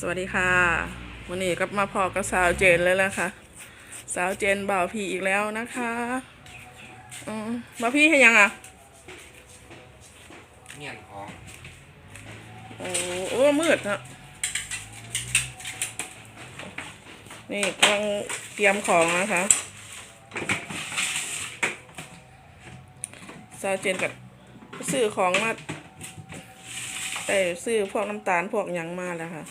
สวัสดีค่ะวันนี้ก็มาพอกับสาวเจนเลยแล้วค่ะ สาวเจนบ่าวพี่อีกแล้วนะคะอืมบ่าวพี่ให้ยังอะเงียบของโอ้โอ้มืดนะนี่กำลังเตรียมของนะคะ สาวเจนกับซื้อของมาไปซื้อพวกน้ำตาลพวกหยังมาแล้วค่ะ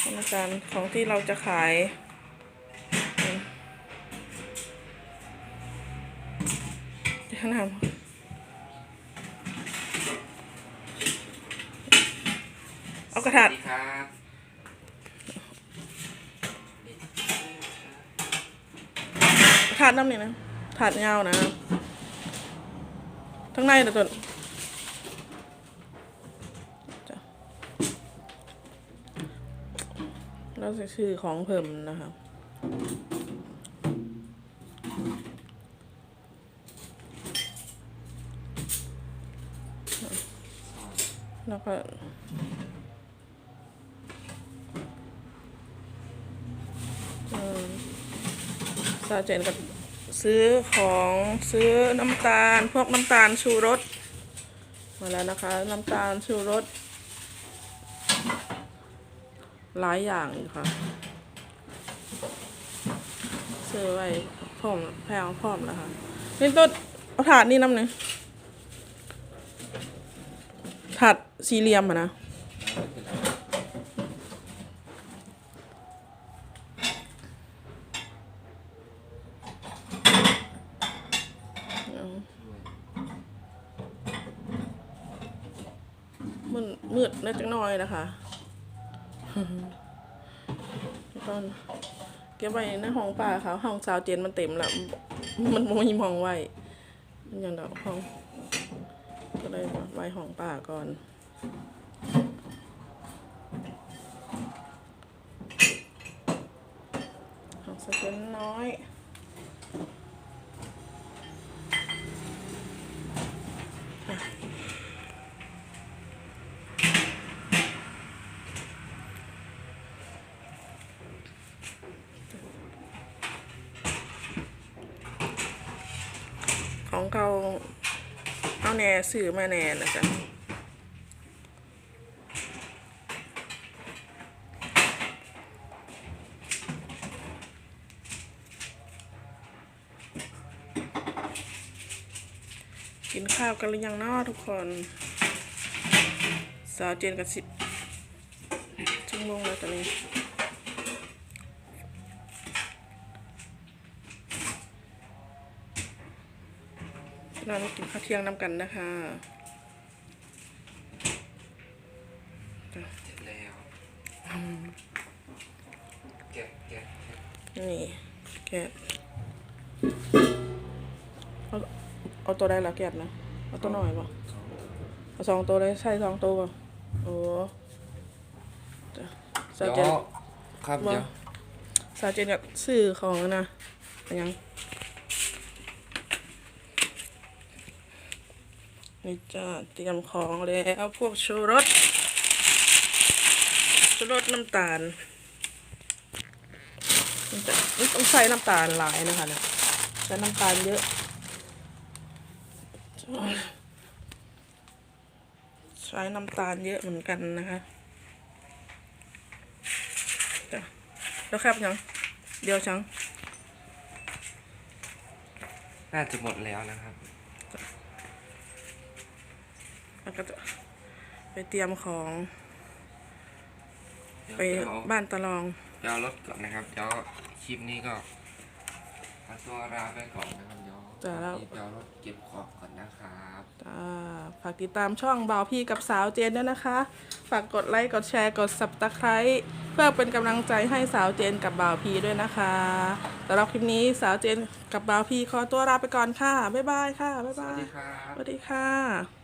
พวกน้ำตาลของที่เราจะขายอืมเดี๋ยวนะเอากระสถาวัดสดีครับถาดน้ำนี่นะถาดยาวนะทั้งในแต่ตัว เราจะซื้อของเพิ่มนะคะแล้วก็อืมซาเจนกับซื้อของซื้อน้ำตาล พวกน้ำตาลชูรสมาแล้วนะคะ น้ำตาลชูรส หลายอย่างอยู่ค่ะซื้อไว้พร้อมแพงพร้อมแล้วค่ะนี่ต้นเอาถาดนี่น้ำหนึ่งถาดสี่เหลี่ยมอะนะมันมืดนิดจังน้อยนะคะ ตอนเก็บไว้ในห้องป่าเขาห้องสาวเจนมันเต็มแล้วมันบ่มีมองไว้มันยังดอกห้อง ก็เลยไว้ห้องป่าก่อนห้องสาวเจนน้อย เขาเอาแน่สื่อมาแน่นะจ๊ะกินข้าวกันหรือยังเนาะทุกคน สาวเจนกับสิบชั่วโมงแล้วตอนนี้ เรามากินข้าวเที่ยงน้ำกันนะคะเสร็จแล้วเก็บเก็บเก็บนี่แกะเอาเอาตัวได้ละแกะนะ เอาตัวหน่อยป่ะเอาสองตัวเลยใช่สองตัวป่ะโอ้จ้ะสาเดี๋วยวเจนครับบ่เดี๋ยวสาวเจนกับซื้อของนะเป็นยัง นี่จ้าเตรียมของแล้วพวกชูรสชูรสน้ำตาลนจะมันต้องใส่น้ำตาลหลายนะคะเนี่ยใช้น้ำตาลเยอะใช้น้ำตาลเยอะเหมือนกันนะคะจ้ะแล้วครับยังเดียวชังน่าจะหมดแล้วนะครับ แล้วก็จะไปเตรียมของเดี๋ยวไปเดี๋ยวบ้านตะลองเดี๋ยวเอารถก่อนนะครับเดี๋ยวคลิปนี้ก็ขอตัวลาไปก่อนนะครับเดี๋ยวจ้ะแล้วเดี๋ยวรถเก็บของก่อนนะครับจ้าฝากติดตามช่องบ่าวพี่กับสาวเจนด้วยนะคะ ฝากกดไลค์กดแชร์กด subscribe เพื่อเป็นกำลังใจให้สาวเจนกับบ่าวพี่ด้วยนะคะสำหรับคลิปนี้สาวเจนกับบ่าวพี่ขอตัวลาไปก่อนค่ะบ๊ายบายค่ะบ๊ายสบาวัสยดีครับสวัสดีค่ะ